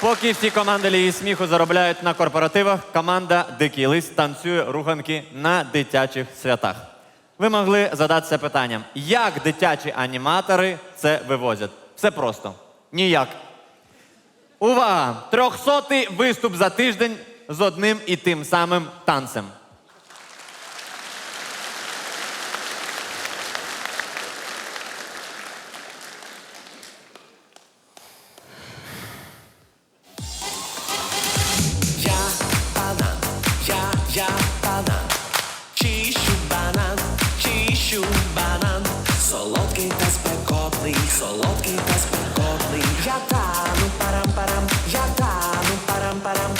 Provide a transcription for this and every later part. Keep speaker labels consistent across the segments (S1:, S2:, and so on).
S1: Поки всі команди лії сміху заробляють на корпоративах, команда Дикий лист танцює руханки на дитячих святах. Ви могли задатися питанням, як дитячі аніматори це вивозять? Все просто. Ніяк. Увага! Трьохсотий виступ за тиждень з одним і тим самим танцем.
S2: Банан, чищу банан, чищу банан, солодкий та спекотний, солодкий та спекотний. Я тану парам-парам, я тану парам-парам.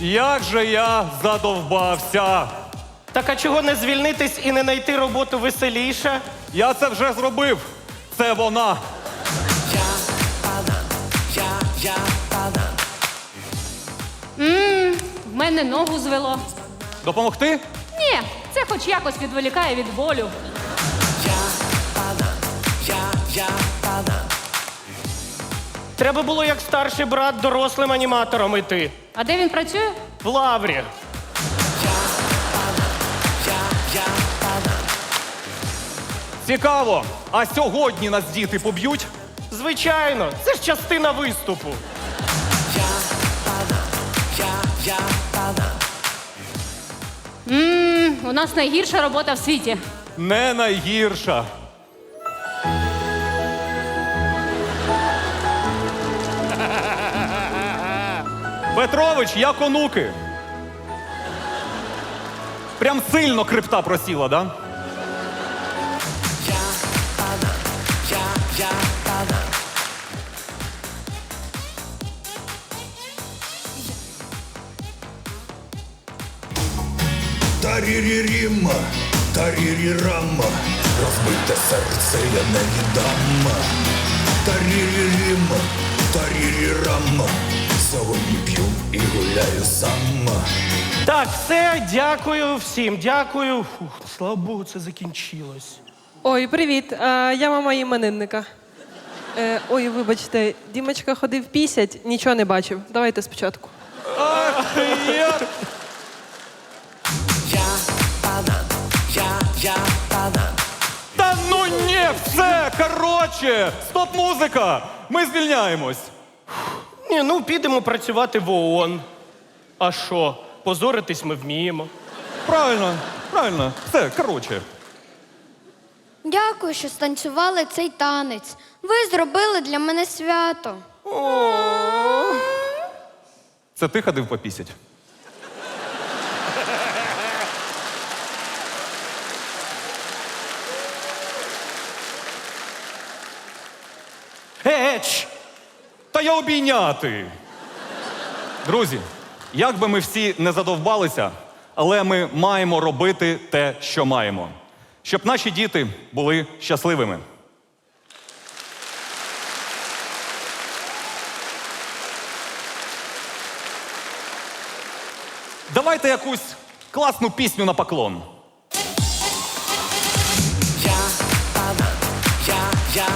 S3: Як же я задовбався!
S4: Так а чого не звільнитись і не знайти роботу веселіше?
S3: Я це вже зробив. Це вона.
S2: Я банан, я, я банан.
S5: В мене ногу звело.
S3: Допомогти?
S5: Ні, це хоч якось відволікає від болю.
S2: Я банан, я, я банан.
S4: Треба було як старший брат дорослим аніматором іти.
S5: А де він працює?
S4: В лаврі.
S2: Я, я банан.
S3: Цікаво. А сьогодні нас діти поб'ють?
S4: Звичайно, це ж частина виступу.
S2: Я я, я.
S5: М, у нас найгірша робота в світі.
S3: Не найгірша. Петрович, як онуки. Прям сильно крипта просіла, да?
S2: Я банан,
S6: Тарірірім, тарірірам, розбите серце я не віддам. Тарірірім, тарірірам, сьогодні п'ю і гуляю сам.
S4: Так, все, дякую всім, дякую. Фух, слава Богу, це закінчилось.
S7: Ой, привіт. А, я мама іменинника. Е, ой, вибачте, Дімочка ходив пісять, нічого не бачив. Давайте спочатку.
S2: Я я, банан.
S3: Та ну ні, все, короче, стоп музика. Ми звільняємось.
S4: Ні, ну підемо працювати в ООН. А що? Позоритись ми вміємо.
S3: Правильно, правильно. Все, короче.
S8: Дякую, що станцювали цей танець. Ви зробили для мене свято.
S3: Це ти ходив попісять? Геч! Та я обійняти. Друзі, як би ми всі не задовбалися, але ми маємо робити те, що маємо, щоб наші діти були щасливими. Давайте якусь класну пісню на поклон.
S2: Я я, я